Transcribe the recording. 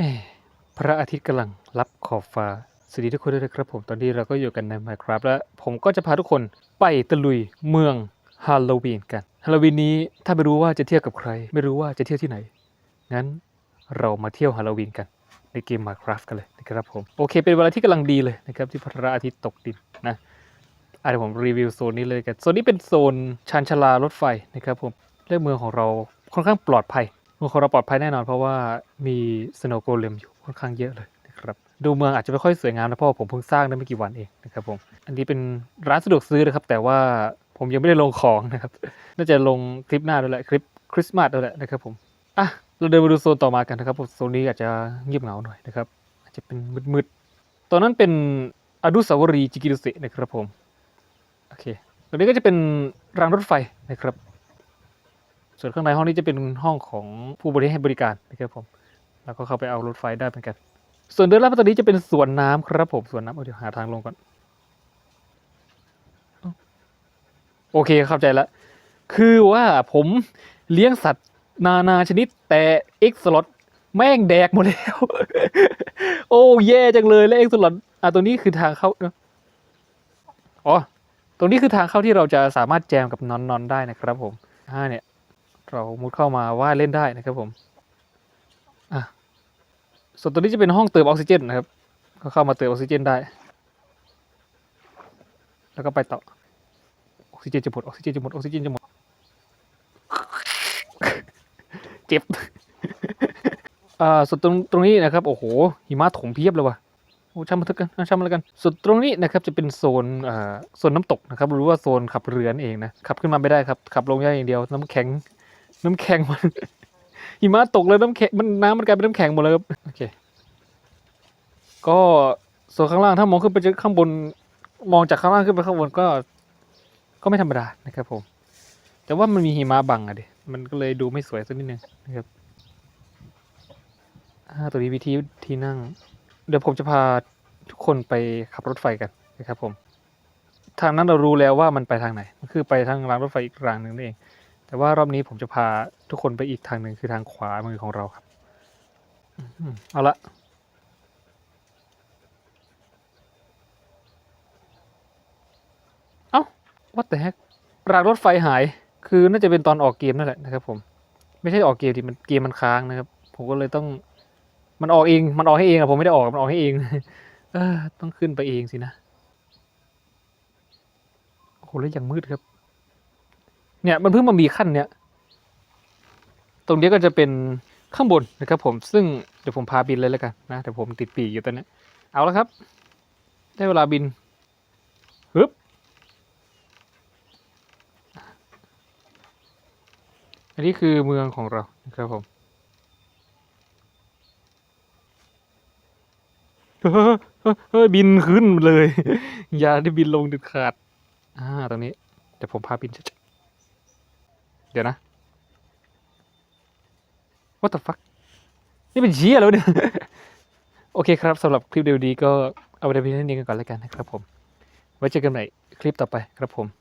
แม่พระอาทิตย์กำลังรับขอบฟ้า สวัสดีทุกคนด้วยนะครับผมตอนนี้เราก็อยู่กันใน Minecraft และผมก็จะพาทุกคนไปตะลุยเมืองฮาโลวีนกันฮาโลวีนนี้ถ้าไม่รู้ว่าจะเที่ยวกับใคร ไม่รู้ว่าจะเที่ยวที่ไหน งั้นเรามาเที่ยวฮาโลวีนกันในเกม Minecraft กันเลยนะครับผมโอเค เป็นเวลาที่กำลังดีเลยนะครับที่พระอาทิตย์ตกดินนะอะเดี๋ยวผมรีวิวโซนนี้เลยกันโซนนี้เป็นโซนชานชาลารถไฟนะครับผมเรื่องเมืองของเราค่อนข้างปลอดภัย เมืองของเราปลอดภัยแน่นอน เพราะว่ามีสโนว์โกเลมอยู่ค่อนข้างเยอะเลยนะครับดูเมืองอาจจะไม่ค่อยสวยงามนะเพราะผมเพิ่งสร้างได้ไม่กี่วันเองนะครับผมอันนี้เป็นร้านสะดวกซื้อนะครับ แต่ว่าผมยังไม่ได้ลงของนะครับน่าจะลงคลิปหน้าด้วยแหละคลิปคริสต์มาสด้วยแหละนะครับผมอะเราเดินมาดูโซนต่อมากันนะครับผมโซนนี้อาจจะเงียบเหงาหน่อยนะครับอาจจะเป็นมืดๆตอนนั้นเป็นอนุสาวรีย์จิกิรุเซนะครับผมโอเคตรงนี้ก็จะเป็นรางรถไฟนะครับ ส่วนข้างในห้องนี้จะเป็นห้องของผู้บริให้บริการนะครับผมแล้วก็เข้าไปเอารถไฟได้เหมือนกัน ส่วนเดินลับตอนนี้จะเป็นสวนน้ำครับผมสวนน้ำเดี๋ยวหาทางลงก่อน โอเคเข้าใจแล้วคือว่าผมเลี้ยงสัตว์นานาชนิดแต่เอ็กซ์ลอตแม่งแดกหมดแล้ว โอ้แย่จังเลยแล้วเอ็กซ์ลอตอะตรงนี้คือทางเข้าอ๋อตรงนี้คือทางเข้าที่เราจะสามารถแจมกับนอนนอนได้นะครับผมอ่าเนี่ย เรามุดเข้ามาว่าเล่นได้นะครับผมอะส่วนตัวนี้จะเป็นห้องเติมออกซิเจนนะครับ ก็เข้ามาเติมออกซิเจนได้ แล้วก็ไปต่อออกซิเจนจะหมดออกซิเจนจะหมดออกซิเจนจะหมดเจ็บอ่าส่วนตรงตรงนี้นะครับโอ้โหหิมะถมเพียบเลยว่ะโอ้ช่างมันเถอะกันช่างมันแล้วกันส่วนตรงนี้นะครับจะเป็นโซนอ่าโซนน้ำตกนะครับหรือว่าโซนขับเรือนั่นเองนะขับขึ้นมาไม่ได้ครับขับลงได้อย่างเดียวน้ำแข็ง น้ำแข็งมันหิมะตกเลยน้ำแข็งมันน้ำมันกลายเป็นน้ำแข็งหมดเลยครับโอเคก็ส่วนข้างล่างถ้ามองขึ้นไปจากข้างบน มองจากข้างล่างขึ้นไปข้างบนก็ ก็ไม่ธรรมดานะครับผม แต่ว่ามันมีหิมะบังอะดิมันก็เลยดูไม่สวยสักนิดนึงนะครับตัวนี้วิธีที่นั่ง เดี๋ยวผมจะพาทุกคนไปขับรถไฟกันนะครับผม ทางนั้นเรารู้แล้วว่ามันไปทางไหน มันคือไปทางรางรถไฟอีกรางหนึ่งนั่นเอง แต่ว่ารอบนี้ผมจะพาทุกคนไปอีกทางหนึ่งคือทางขวามือของเราครับเอาละเอ้า what the heck รางรถไฟหาย คือน่าจะเป็นตอนออกเกมนั่นแหละนะครับผม ไม่ใช่ออกเกมที่มันเกมมันค้างนะครับ ผมก็เลยต้อง มันออกเอง มันออกให้เองอะผมไม่ได้ออก มันออกให้เอง เออต้องขึ้นไปเองสินะ โอ้โหแล้วยังมืดครับ เนี่ยมันเพิ่งมามีขั้นเนี้ยตรงนี้ก็จะเป็นข้างบนนะครับผมซึ่งเดี๋ยวผมพาบินเลยแล้วกันนะแต่ผมติดปีกอยู่ตอนนี้เอาแล้วครับ ได้เวลาบินฮึบอันนี้คือเมืองของเรานะครับผมเฮ้ยบินขึ้นเลย อย่าได้บินลงเด็ดขาด อ่าตรงนี้เดี๋ยวผมพาบินชัดๆ เดี๋ยวนะ what the fuck นี่เป็นเชี่ยแล้วเนี่ย โอเคครับสำหรับคลิปเดียวดีก็เอาไว้เพียงเท่านี้กันก่อนแล้วกันนะครับผม ไว้เจอกันใหม่คลิปต่อไปครับผม